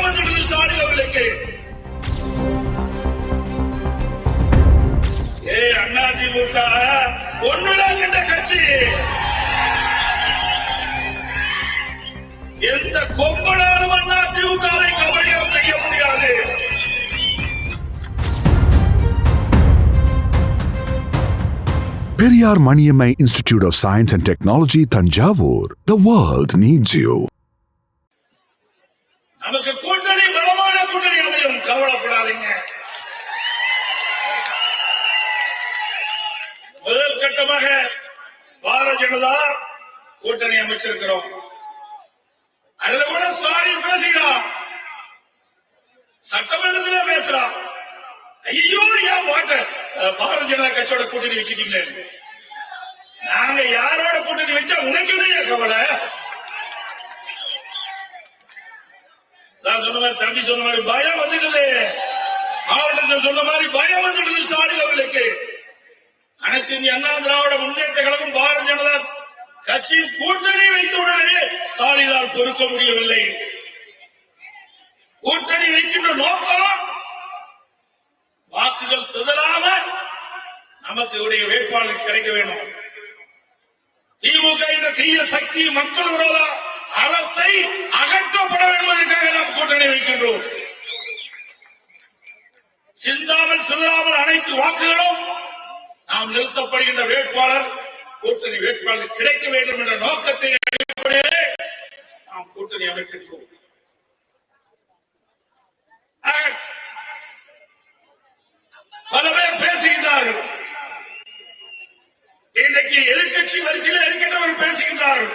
வழங்கப்பட்டது ஸ்டாலின் அவர்களுக்கு ஏ அண்ணா திமுக ஒண்ணுதான் என்ற கட்சி எந்த கொம்பனாலும் அண்ணா திமுக கவலையம் செய்ய முடியாது Periyar Maniyamai Institute of Science and Technology, Tanjavur. The world needs you. நமக்கு கூட்டணி பலமான கூட்டணி அமையும். கவலைப்படாதீங்க. முதல் கட்டமாக பாரதிய ஜனதா கூட்டணி அமைச்சிருக்கிறோம். அதுல கூட ஸ்டாலின் பேசுகிறான் சட்டமன்றத்திலே பேசுறான் ஐயோ ஏன் பாட்ட பாரதிய ஜனதா கட்சியோட கூட்டணி வச்சுட்டீங்களே? நாங்க யாரோட கூட்டணி வச்சா உனக்கு கவலை? நான் சொன்ன மாதிரி தம்பி சொன்ன மாதிரி பயம் வந்துட்டது. மாவட்டத்தில் சொன்ன மாதிரி பயம் வந்துட்டது ஸ்டாலின் அவர்களுக்கு. அனைத்து இந்திய அண்ணா திராவிட முன்னேற்ற கழகம் பாரதிய ஜனதா கட்சியின் கூட்டணி வைத்தவுடனே ஸ்டாலினால் பொறுக்க முடியவில்லை. கூட்டணி வைக்கின்ற நோக்கம் வாக்குகள் சிதறாம நமக்கு உடைய வேட்பாளர் கிடைக்க வேணும். திமுக என்ற தீய சக்தி மக்கள் விரோத அரசை அகற்றப்பட என்பதற்காக நாம் கூட்டணி வைக்கின்றோம். சிந்தாமல் சிதறாமல் அனைத்து வாக்குகளும் நாம் நிறுத்தப்படுகின்ற வேட்பாளர் கூட்டணி வேட்பாளர் கிடைக்க வேண்டும் என்ற நோக்கத்தின் அடிப்படையிலே நாம் கூட்டணி அமைக்கின்றோம். பல பேர் பேசுகின்றார்கள். இன்றைக்கு எதிர்க்கட்சி வரிசையில் இருக்கின்றவர்கள் பேசுகின்றார்கள்.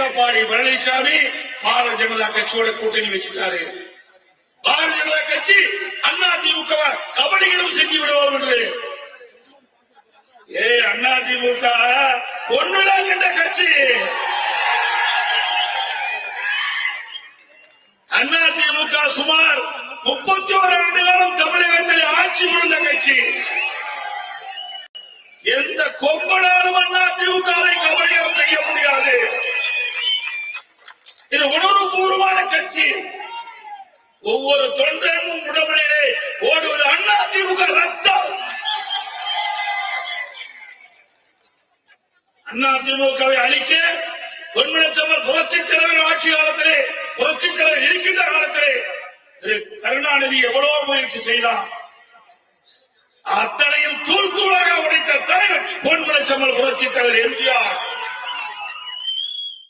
எடப்பாடி பழனிசாமி பாரதிய ஜனதா கட்சியோட கூட்டணி வச்சுட்டாரு பாரதிய ஜனதா கட்சி அண்ணா திமுக கபடிகளும் செஞ்சு விடுவோம் என்று. ஏ அண்ணா திமுக ஒண்ணுதான் என்ற கட்சி. அண்ணா திமுக சுமார் முப்பத்தி ஒரு ஆண்டு காலம் தமிழகத்தில் ஆட்சி புரிந்த கட்சி. எந்த கொம்பனாலும் அண்ணா திமுக கபடி செய்ய முடியாது இது கட்சி ஒவ்வொரு தொண்டனும் உடம்பிலே ஓடுவது அண்ணா திமுக ரத்தம். அண்ணா திமுகவை அழிக்க பொன்மனச்சம்மர் புரட்சித் தலைவர் ஆட்சி காலத்திலே புரட்சித் தலைவர் இருக்கின்ற காலத்திலே திரு கருணாநிதி எவ்வளவோ முயற்சி செய்தார் அத்தனையும் தூள் தூளாக உடைத்த தலைவர் பொன்மனச்சம்மர் புரட்சித் தலைவர் எம்ஜிஆர்.